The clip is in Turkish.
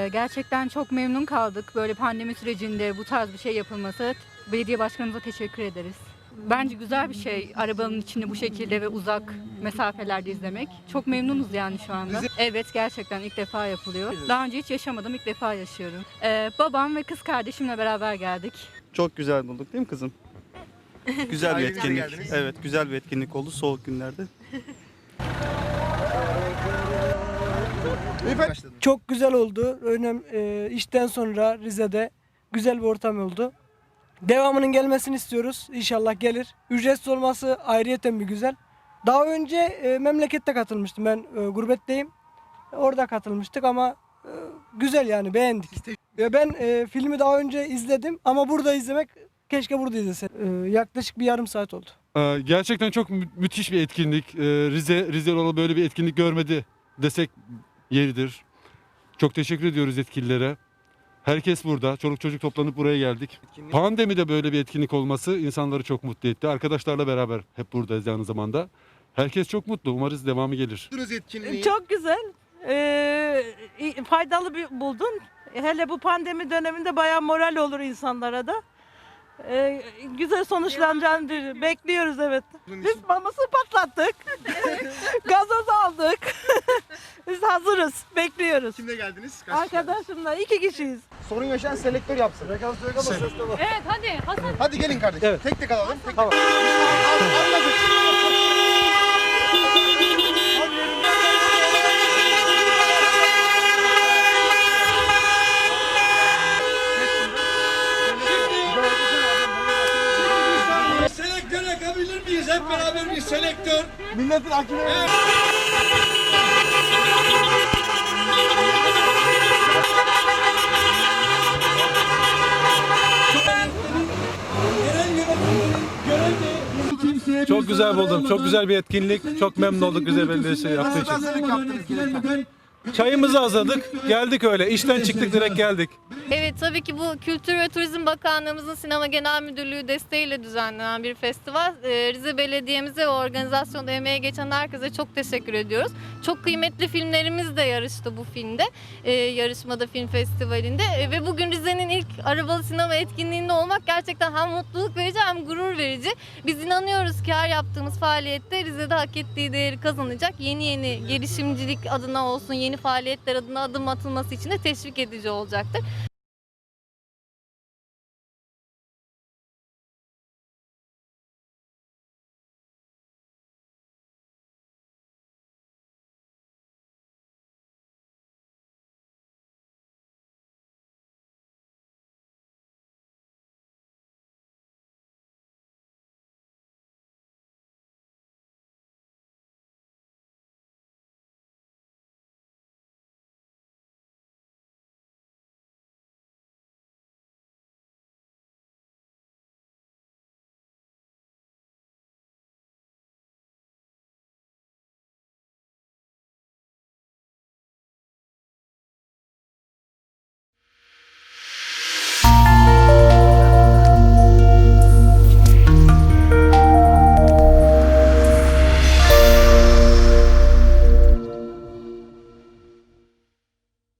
Ee, Gerçekten çok memnun kaldık. Böyle pandemi sürecinde bu tarz bir şey yapılması. Belediye başkanımıza teşekkür ederiz. Bence güzel bir şey arabanın içini bu şekilde ve uzak mesafelerde izlemek. Çok memnunuz yani şu anda. Evet gerçekten ilk defa yapılıyor. Daha önce hiç yaşamadım ilk defa yaşıyorum. Ee, babam ve kız kardeşimle beraber geldik. Çok güzel bulduk değil mi kızım? Güzel bir etkinlik. Evet, güzel bir etkinlik oldu soğuk günlerde. Çok güzel oldu. Önem e, işten sonra Rize'de güzel bir ortam oldu. Devamının gelmesini istiyoruz. İnşallah gelir. Ücretsiz olması ayrıyeten bir güzel. Daha önce e, memlekette katılmıştım. Ben e, gurbetteyim. Orada katılmıştık ama e, güzel yani beğendik. Ya ben e, filmi daha önce izledim ama burada izlemek keşke burada izlese. E, yaklaşık bir yarım saat oldu. Ee, Gerçekten çok mü- müthiş bir etkinlik. Ee, Rize Rize olalı böyle bir etkinlik görmedi desek yeridir. Çok teşekkür ediyoruz yetkililere. Herkes burada. Çoluk çocuk toplanıp buraya geldik. Pandemide böyle bir etkinlik olması insanları çok mutlu etti. Arkadaşlarla beraber hep buradayız aynı zamanda. Herkes çok mutlu. Umarız devamı gelir. Etkinliği. Çok güzel. Ee, faydalı bir buldun. Hele bu pandemi döneminde bayağı moral olur insanlara da. Ee, güzel sonuçlanacağını bir- bekliyoruz evet. Biz maması patlattık. Gazoz aldık. Biz hazırız. Bekliyoruz. Kimle geldiniz? Kaç kişi geldiniz? Arkadaşımla iki kişiyiz. Sorun yaşayan selektör yapsın. Evet hadi Hasan Hadi gelin kardeşim. Evet. Tek tek alalım. Tek Tamam. tek. Yakabilir miyiz? Hep beraber bir selektör. Milletin görevi kimseye Çok güzel buldum. Çok güzel bir etkinlik. Çok memnun olduk Rize Belediyesi yaptığı için. Çayımızı hazırladık. Geldik öyle. İşten çıktık direkt geldik. Evet tabii ki bu Kültür ve Turizm Bakanlığımızın Sinema Genel Müdürlüğü desteğiyle düzenlenen bir festival. Ee, Rize Belediye'mize ve organizasyonda emeğe geçen herkese çok teşekkür ediyoruz. Çok kıymetli filmlerimiz de yarıştı bu filmde. Ee, yarışmada film festivalinde. Ee, ve bugün Rize'nin ilk arabalı sinema etkinliğinde olmak gerçekten hem mutluluk verici hem gurur verici. Biz inanıyoruz ki her yaptığımız faaliyette Rize'de hak ettiği değeri kazanacak. Yeni yeni gelişimcilik adına olsun, yeni faaliyetler adına adım atılması için de teşvik edici olacaktır.